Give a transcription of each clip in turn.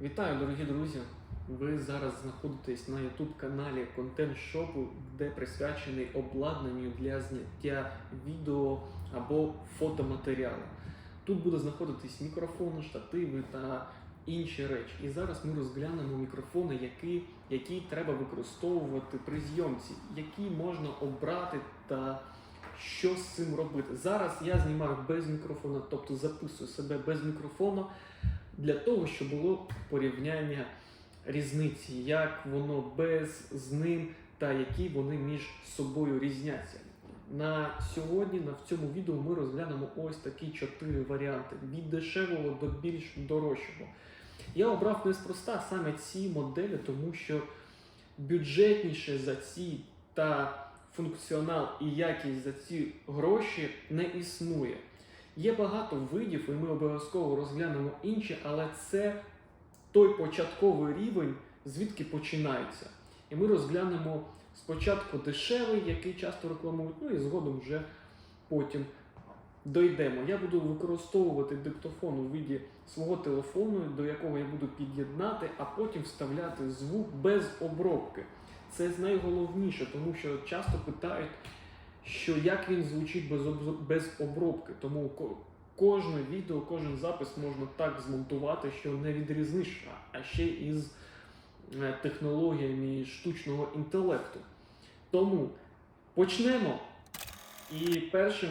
Вітаю, дорогі друзі! Ви зараз знаходитесь на YouTube каналі Контент Шопу, де присвячений обладнанню для зняття відео або фотоматеріалу. Тут буде знаходитись мікрофони, штативи та інші речі. І зараз ми розглянемо мікрофони, які, які треба використовувати при зйомці, які можна обрати та що з цим робити. Зараз я знімаю без мікрофона, тобто записую себе без мікрофона для того, щоб було порівняння різниці, як воно без з ним та які вони між собою різняться. На сьогодні, на в цьому відео, ми розглянемо ось такі чотири варіанти: від дешевого до більш дорожчого. Я обрав неспроста саме ці моделі, тому що бюджетніше за ці та функціонал і якість за ці гроші не існує. Є багато видів, і ми обов'язково розглянемо інші, але це той початковий рівень, звідки починається. І ми розглянемо спочатку дешевий, який часто рекламують, ну і згодом вже потім дойдемо. Я буду використовувати диктофон у виді свого телефону, до якого я буду під'єднати, а потім вставляти звук без обробки. Це найголовніше, тому що часто питають, що як він звучить без, без обробки. Тому ко- кожне відео, кожен запис можна так змонтувати, що не відрізниш, а- а ще із е, технологіями штучного інтелекту. Тому почнемо. І першим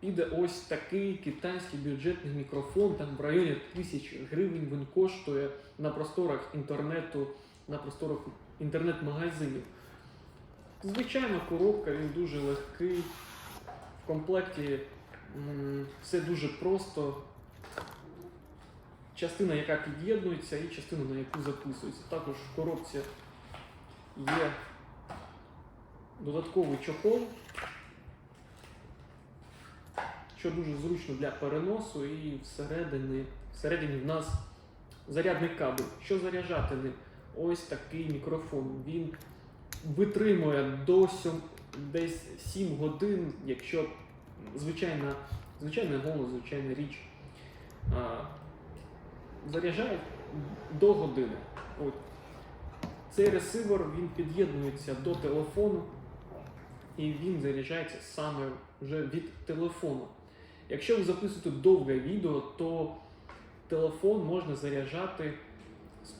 піде ось такий китайський бюджетний мікрофон, там в районі тисяч гривень він коштує на просторах інтернету, на просторах інтернет-магазинів. Звичайна коробка, він дуже легкий. В комплекті все дуже просто. Частина, яка під'єднується, і частина, на яку записується. Також в коробці є додатковий чохол, що дуже зручно для переносу, і всередині, всередині в нас зарядний кабель. Що заряджати ним? Ось такий мікрофон. Він витримує до сьом, десь 7 годин, якщо звичайна, звичайний голос, звичайна річ. Заряджає до години. От. Цей ресивер він під'єднується до телефону і він заряджається саме вже від телефону. Якщо ви записуєте довге відео, то телефон можна заряджати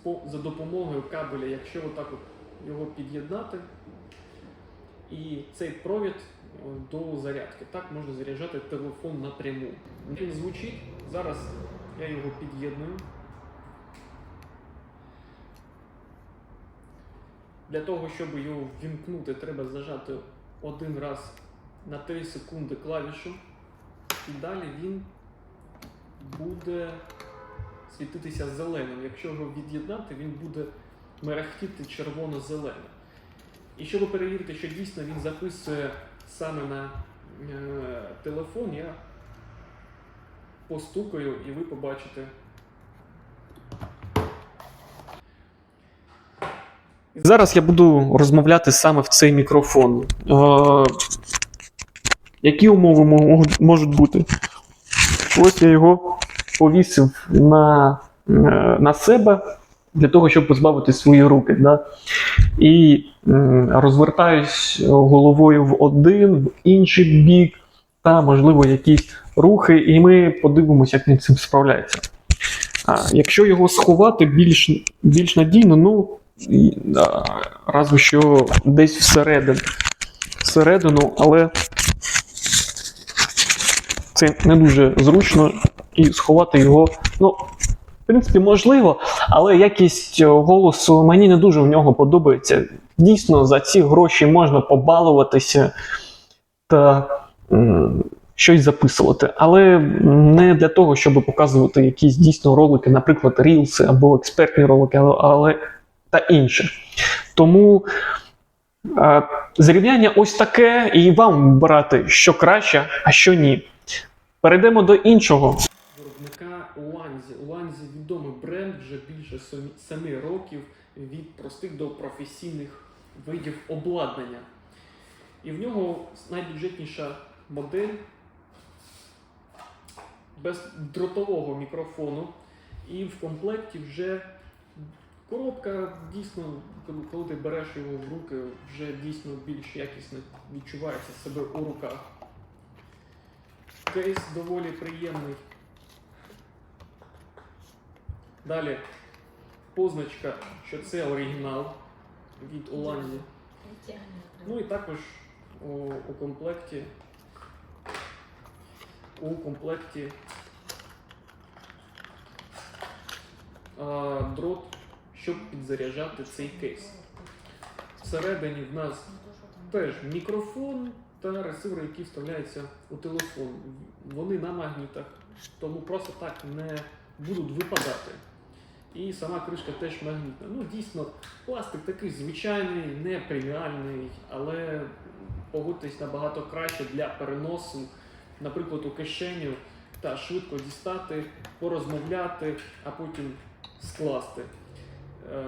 за допомогою кабеля, якщо отак от його під'єднати, і цей провід до зарядки. Так можна заряджати телефон напряму. Він звучить. Зараз я його під'єдную. Для того, щоб його ввімкнути, треба зажати один раз на 3 секунди клавішу. І далі він буде світитися зеленим. Якщо його від'єднати, він буде мерехтіти червоно-зеленим. І щоб перевірити, що дійсно він записує саме на е, телефон, я постукаю і ви побачите. Зараз я буду розмовляти саме в цей мікрофон. Е, які умови можуть- можуть бути? Ось я його повісив на, е, на себе для того, щоб позбавити свої руки. Да? І розвертаюсь головою в один, в інший бік, та, можливо, якісь рухи, і ми подивимося, як він цим справляється. А, якщо його сховати більш, більш надійно, ну, а, разве що десь всередину, всередину, але це не дуже зручно і сховати його. Ну, принципі, можливо, але якість е, голосу мені не дуже в нього подобається. Дійсно, за ці гроші можна побалуватися та м, щось записувати, але не для того, щоб показувати якісь дійсно ролики, наприклад, рілси або експертні ролики, але, та інше. Тому зрівняння ось таке, і вам обирати, що краще, а що ні. Перейдемо до іншого. Виробника відомий бренд вже більше 7 років від простих до професійних видів обладнання. І в нього найбюджетніша модель бездротового мікрофону. І в комплекті вже Коробка дійсно, коли ти береш його в руки, вже дійсно більш якісно відчувається себе у руках. Кейс доволі приємний. Далі позначка, що це оригінал від Оланді. Ну і також у, у комплекті у комплекті а, дрот, щоб підзаряджати цей кейс. Всередині в нас теж мікрофон та ресивер, який вставляється у телефон. Вони на магнітах, тому просто так не будуть випадати. І сама кришка теж магнітна. Ну, дійсно, пластик такий звичайний, не преміальний, але погодьтесь набагато краще для переносу, наприклад, у кишеню та швидко дістати, порозмовляти, а потім скласти. Е,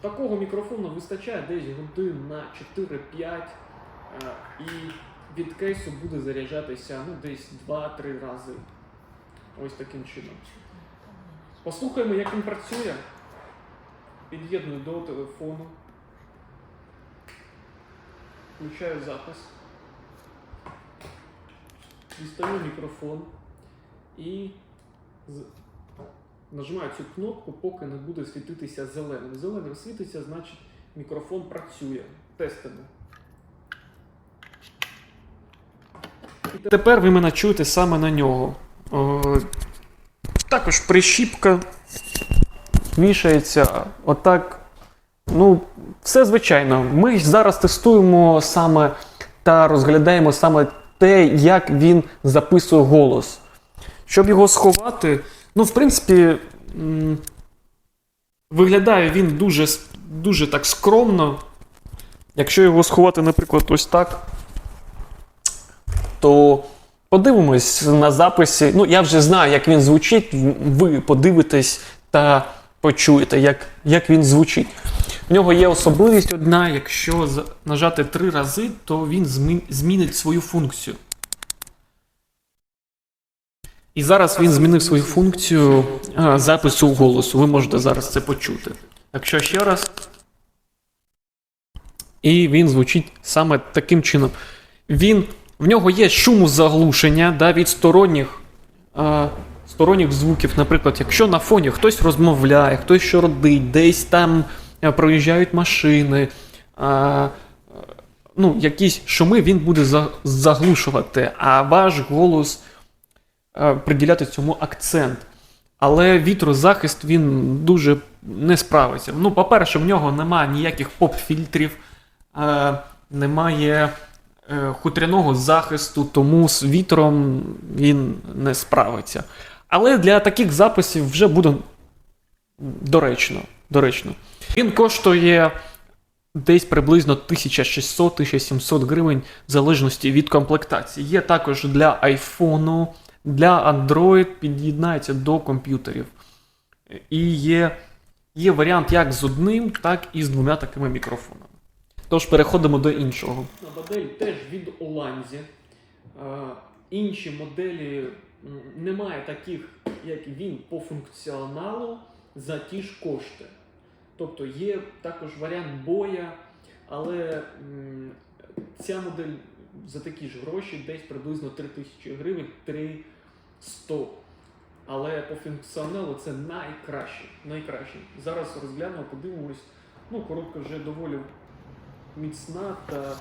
Такого мікрофону вистачає десь годин на 4-5, е, і від кейсу буде заряджатися ну, десь 2-3 рази. Ось таким чином. Послухаємо, як він працює. Під'єдную до телефону. Включаю запис. Дістаю мікрофон і нажимаю цю кнопку, поки не буде світитися зеленим. Зеленим світиться, значить мікрофон працює. Тестимо. Тепер ви мене чуєте саме на нього. Також прищіпка вішається отак. Ну, все звичайно. Ми зараз тестуємо саме та розглядаємо саме те, як він записує голос. Щоб його сховати, ну, в принципі, виглядає він дуже, дуже так скромно. Якщо його сховати, наприклад, ось так, то подивимось на записі. Ну, я вже знаю, як він звучить. Ви подивитесь та почуєте, як, як він звучить. В нього є особливість одна: якщо нажати три рази, то він змінить свою функцію. І зараз він змінив свою функцію запису голосу. Ви можете зараз це почути. Якщо ще раз. І він звучить саме таким чином. Він, в нього є шумозаглушення да, від сторонніх, а, сторонніх звуків. Наприклад, якщо на фоні хтось розмовляє, хтось що родить, десь там а, проїжджають машини. А, ну, якісь шуми він буде за- заглушувати, а ваш голос е, приділяти цьому акцент. Але вітрозахист він дуже не справиться. Ну, по-перше, в нього немає ніяких поп-фільтрів, е, немає е, хутряного захисту, тому з вітром він не справиться. Але для таких записів вже буде доречно. доречно. Він коштує десь приблизно 1600-1700 гривень в залежності від комплектації. Є також для iPhone, для Android під'єднається до комп'ютерів. І є, є варіант як з одним, так і з двома такими мікрофонами. Тож переходимо до іншого. Модель теж від Оланзі. Інші моделі немає таких, як він, по функціоналу за ті ж кошти. Тобто є також варіант боя, але ця модель за такі ж гроші десь приблизно 3000 гривень, 3100. Але по функціоналу це найкраще. найкраще. Зараз розглянемо, подивимось. Ну, коробка вже доволі міцна та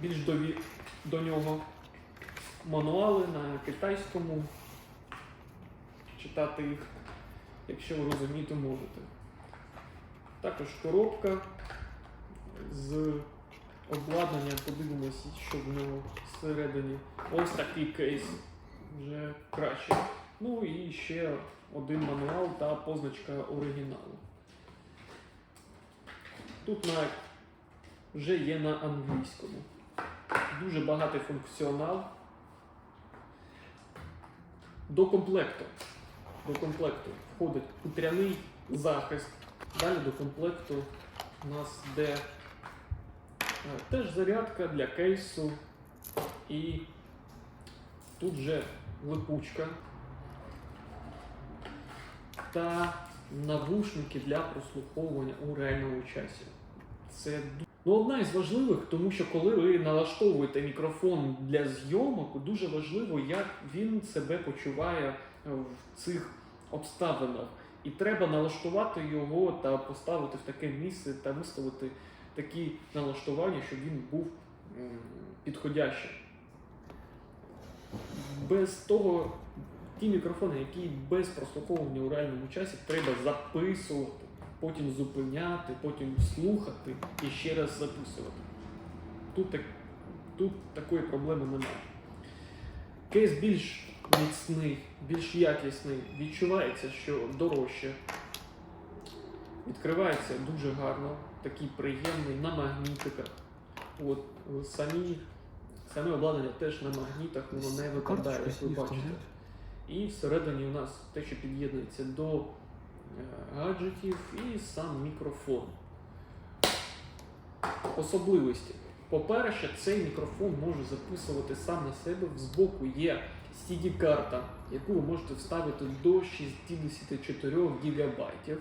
більш дові... до нього мануали на китайському. Читати їх, якщо ви розуміти можете. Також коробка з обладнанням, подивимося, що в нього всередині. Ось такий кейс вже краще. Ну і ще один мануал та позначка оригіналу. Тут на, вже є на англійському. Дуже багатий функціонал. До комплекту. До комплекту входить хутряний захист. Далі до комплекту у нас йде е, теж зарядка для кейсу. І тут вже липучка. та навушники для прослуховування у реальному часі. Це ну, одна із важливих, тому що коли ви налаштовуєте мікрофон для зйомок, дуже важливо, як він себе почуває в цих обставинах. І треба налаштувати його та поставити в таке місце та виставити такі налаштування, щоб він був підходящим. Без того, ті мікрофони, які без прослуховування у реальному часі, треба записувати, потім зупиняти, потім слухати і ще раз записувати. Тут, так, тут такої проблеми немає. Кейс більш міцний, більш якісний, відчувається, що дорожче. Відкривається дуже гарно, такий приємний на магнітиках. От самі, саме обладнання теж на магнітах, воно не випадає, як ви бачите. І всередині у нас те, що під'єднується до е, гаджетів, і сам мікрофон. Особливості. По-перше, цей мікрофон може записувати сам на себе. Збоку є CD-карта, яку ви можете вставити до 64 ГБ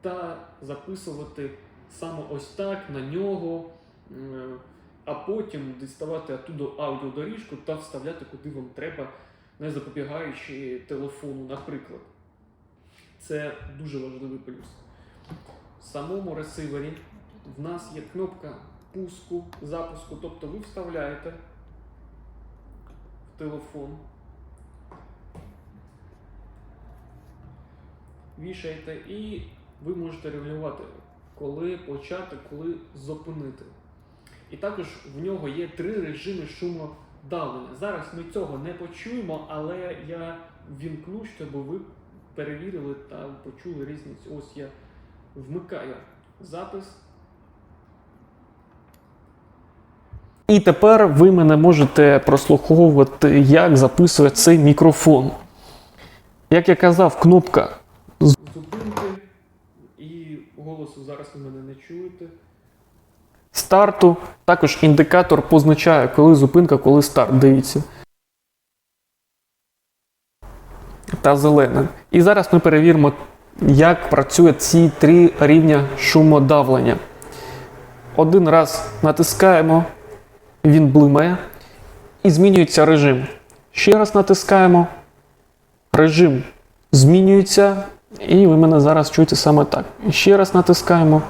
та записувати саме ось так на нього, а потім діставати оттуда аудіодоріжку та вставляти куди вам треба, не запобігаючи телефону, наприклад. Це дуже важливий плюс. В самому ресивері в нас є кнопка пуску, запуску, тобто ви вставляєте в телефон, вішаєте і ви можете регулювати, коли почати, коли зупинити. І також в нього є три режими шумодавлення. Зараз ми цього не почуємо, але я вімкну, щоб ви перевірили та почули різницю. Ось я вмикаю запис. І тепер ви мене можете прослуховувати, як записує цей мікрофон. Як я казав, кнопка зупинки і голосу зараз ви мене не чуєте. Старту також індикатор позначає, коли зупинка, коли старт. Дивіться. Та зелене. І зараз ми перевіримо, як працюють ці три рівня шумодавлення. Один раз натискаємо, він блимає і змінюється режим. Ще раз натискаємо, режим змінюється, і ви мене зараз чуєте саме так. Ще раз натискаємо.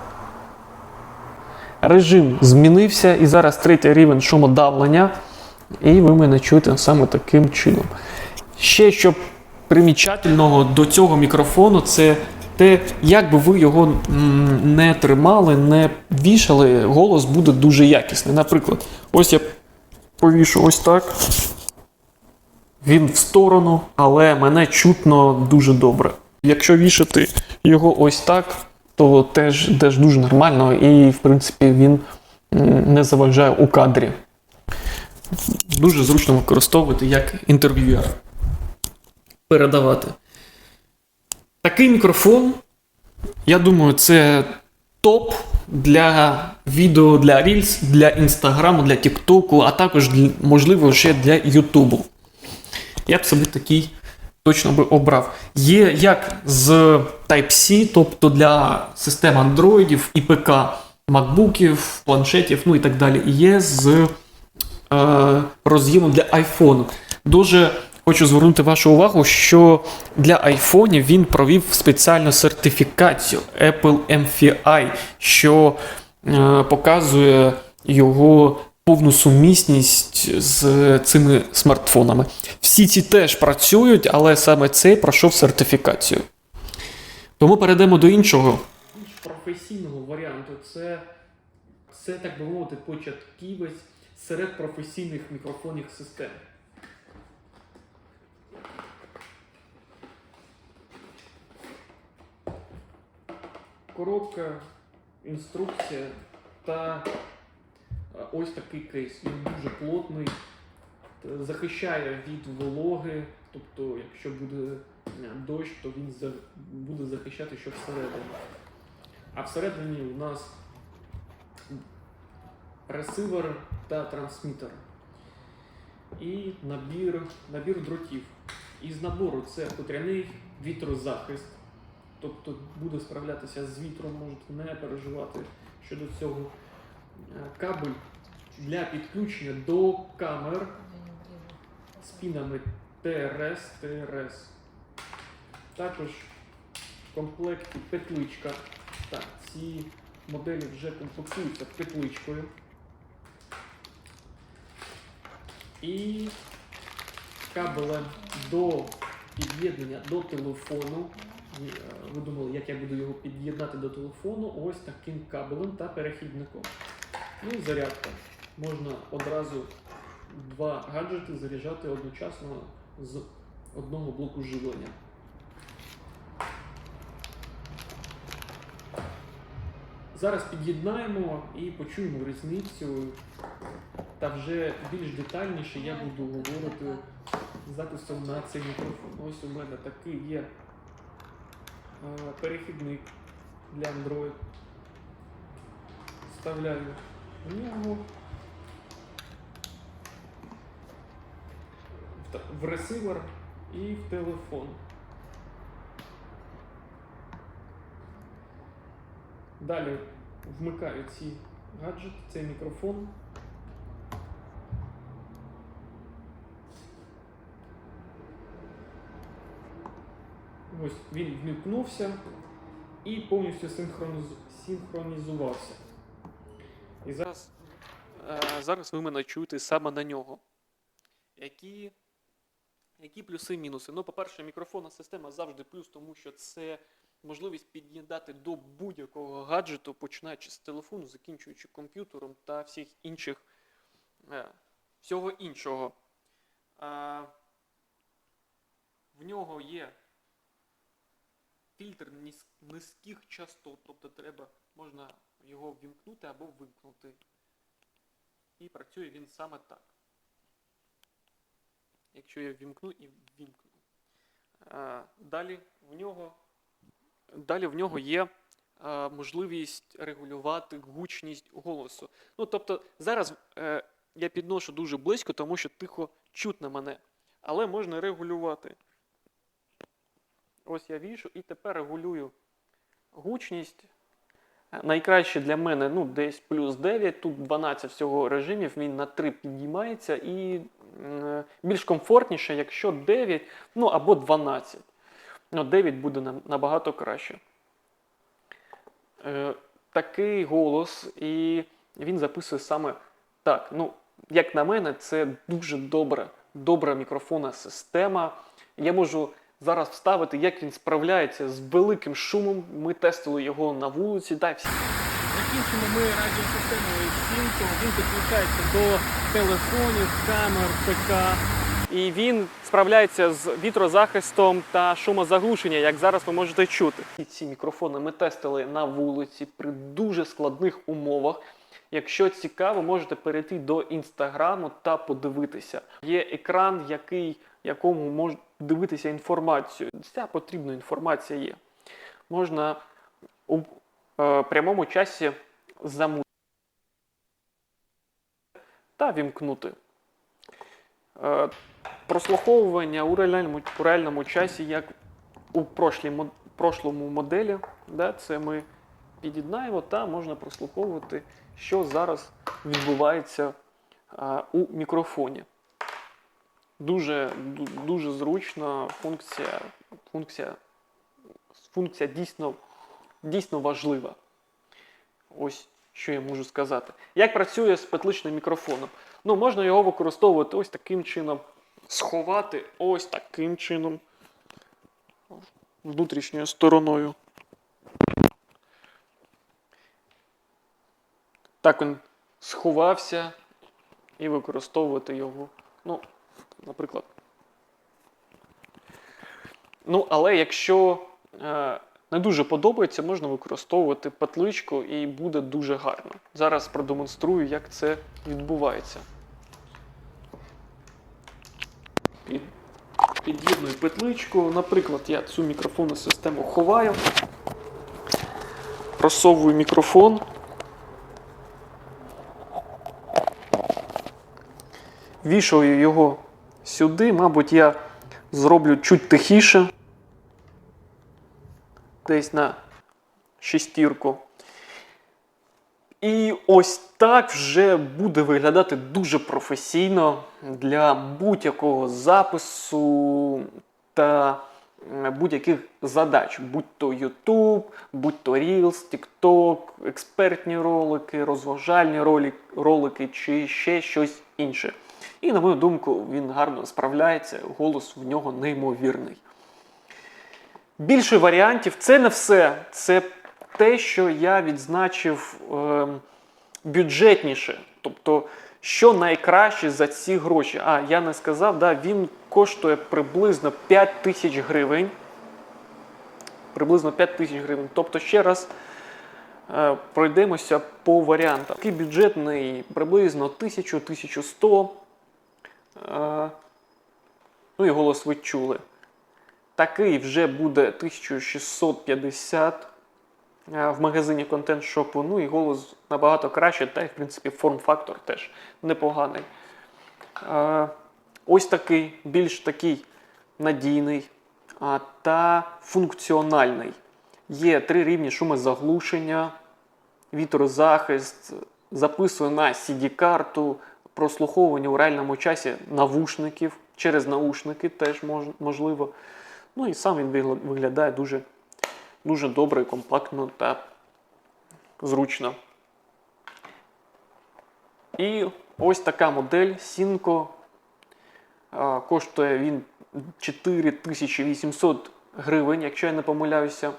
Режим змінився, і зараз третій рівень шумодавлення, і ви мене чуєте саме таким чином. Ще що примічательного до цього мікрофону, це те, як би ви його не тримали, не вішали, голос буде дуже якісний. Наприклад, ось я повішу ось так. Він в сторону, але мене чутно дуже добре. Якщо вішати його ось так, то теж, теж дуже нормально, і в принципі він не заважає у кадрі. Дуже зручно використовувати як інтерв'юер. Передавати. Такий мікрофон, я думаю, це топ для відео, для Reels, для Інстаграму, для Тіктоку, а також, можливо, ще для Ютубу. Я б собі такий точно би обрав. Є як з Type-C, тобто для систем андроїдів і ПК, макбуків, планшетів, ну і так далі. І є з е, роз'ємом для iPhone. Дуже хочу звернути вашу увагу, що для iPhone він провів спеціальну сертифікацію Apple MFI, що е, показує його повну сумісність з цими смартфонами. Всі ці теж працюють, але саме цей пройшов сертифікацію. Тому перейдемо до іншого. Більш професійного варіанту це, це так би мовити, початківець серед професійних мікрофонних систем. Коробка, інструкція та ось такий кейс. Він дуже плотний, захищає від вологи. Тобто, якщо буде е, дощ, то він буде захищати що всередині. А всередині у нас ресивер та трансмітер. І набір, набір дротів. Із набору це хутряний вітрозахист, тобто буде справлятися з вітром, можете не переживати щодо цього. Е, Кабель для підключення до камер з пінами ТРС, ТРС. Також в комплекті петличка. Так, ці моделі вже комплектуються петличкою. І кабелем до під'єднання до телефону. Е, Ви думали, як я буду його під'єднати до телефону? Ось таким кабелем та перехідником. Ну і зарядка. Можна одразу два гаджети заряджати одночасно з одного блоку живлення. Зараз під'єднаємо і почуємо різницю. Та вже більш детальніше я буду говорити з записом на цей мікрофон. Ось у мене такий є е, перехідник для Android. Вставляю в нього. В ресивер і в телефон. Далі вмикаю ці гаджети, цей мікрофон. Ось він вмикнувся і повністю синхронізувався. І зараз, е, зараз ви мене чуєте саме на нього. Які, які плюси мінуси? Ну, по-перше, мікрофонна система завжди плюс, тому що це можливість під'єднати до будь-якого гаджету, починаючи з телефону, закінчуючи комп'ютером та всіх інших, е, всього іншого. В нього є фільтр низьких частот, тобто треба, можна його ввімкнути або вимкнути. І працює він саме так. Якщо я ввімкну і ввімкну. Далі в нього, далі в нього є можливість регулювати гучність голосу. Ну, тобто, зараз е, я підношу дуже близько, тому що тихо чутно мене. Але можна регулювати. Ось я вішу і тепер регулюю гучність. Найкраще для мене ну, десь плюс 9, тут 12 всього режимів, він на 3 піднімається і е, більш комфортніше, якщо 9, ну або 12. Ну, 9 буде набагато краще. Е, такий голос, і він записує саме так. Ну, як на мене, це дуже добра, добра мікрофонна система. Я можу зараз вставити, як він справляється з великим шумом. Ми тестили його на вулиці. Да, всі Закінчимо ми радіосистемою Сінко. Він підключається до телефонів, камер, ПК. І він справляється з вітрозахистом та шумозаглушення, як зараз ви можете чути. І ці мікрофони ми тестили на вулиці при дуже складних умовах. Якщо цікаво, можете перейти до інстаграму та подивитися. Є екран, який, якому можна дивитися інформацію. Вся потрібна інформація є. Можна у е, прямому часі замовити та вімкнути. Е, прослуховування у реальному, у реальному часі, як у прошлому моделі. Да, це ми під'єднаємо та можна прослуховувати, що зараз відбувається а, у мікрофоні. Дуже, дуже зручна функція, функція, функція дійсно, дійсно важлива. Ось що я можу сказати. Як працює з петличним мікрофоном? Ну, можна його використовувати ось таким чином. Сховати ось таким чином. Внутрішньою стороною. Так він сховався і використовувати його. Ну, наприклад. Ну, але якщо е, не дуже подобається, можна використовувати петличку і буде дуже гарно. Зараз продемонструю, як це відбувається. Під- Під'єдную петличку. Наприклад, я цю мікрофонну систему ховаю, просовую мікрофон. Вішаю його сюди. Мабуть, я зроблю чуть тихіше. Десь на шестірку. І ось так вже буде виглядати дуже професійно для будь-якого запису та будь-яких задач, будь то YouTube, будь то Reels, TikTok, експертні ролики, розважальні ролики чи ще щось інше. І, на мою думку, він гарно справляється, голос в нього неймовірний. Більше варіантів це не все. Це те, що я відзначив ем, бюджетніше. Тобто, що найкраще за ці гроші. А, я не сказав, да, він коштує приблизно 5 тисяч гривень. Приблизно 5 тисяч гривень. Тобто, ще раз е, пройдемося по варіантам. Такий бюджетний приблизно 1000-1100. Е, ну і голос ви чули. Такий вже буде 1650 е, в магазині контент шопу. Ну і голос набагато краще, та й в принципі форм-фактор теж непоганий. Е, Ось такий, більш такий надійний та функціональний. Є три рівні шумозаглушення, вітрозахист, записує на CD-карту, прослуховування у реальному часі навушників, через наушники теж мож- можливо. Ну і сам він виглядає дуже, дуже добре, компактно та зручно. І ось така модель Synco. Коштує він 4800 гривень, якщо я не помиляюся.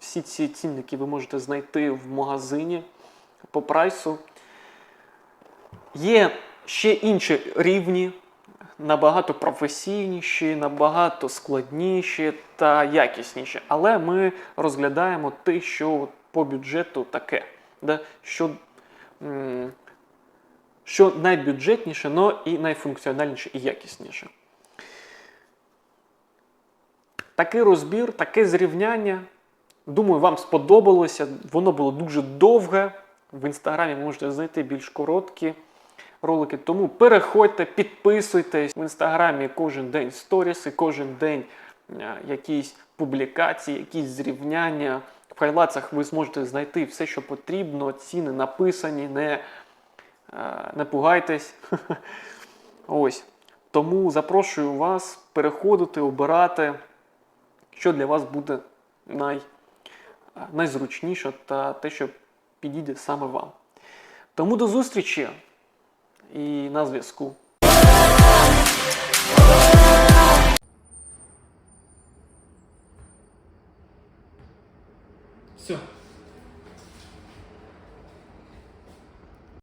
Всі ці цінники ви можете знайти в магазині по прайсу. Є ще інші рівні, набагато професійніші, набагато складніші та якісніші. Але ми розглядаємо те, що по бюджету таке. Да? Що, що найбюджетніше, але і найфункціональніше і якісніше. Такий розбір, таке зрівняння. Думаю, вам сподобалося. Воно було дуже довге. В інстаграмі можете знайти більш короткі ролики. Тому переходьте, підписуйтесь. В інстаграмі кожен день сторіси, кожен день е, якісь публікації, якісь зрівняння. В хайлайцах ви зможете знайти все, що потрібно. Ціни написані, не, е, не пугайтесь. Ось. Тому запрошую вас переходити, обирати, що для вас буде най, е, найзручніше та те, що підійде саме вам. Тому до зустрічі і на зв'язку.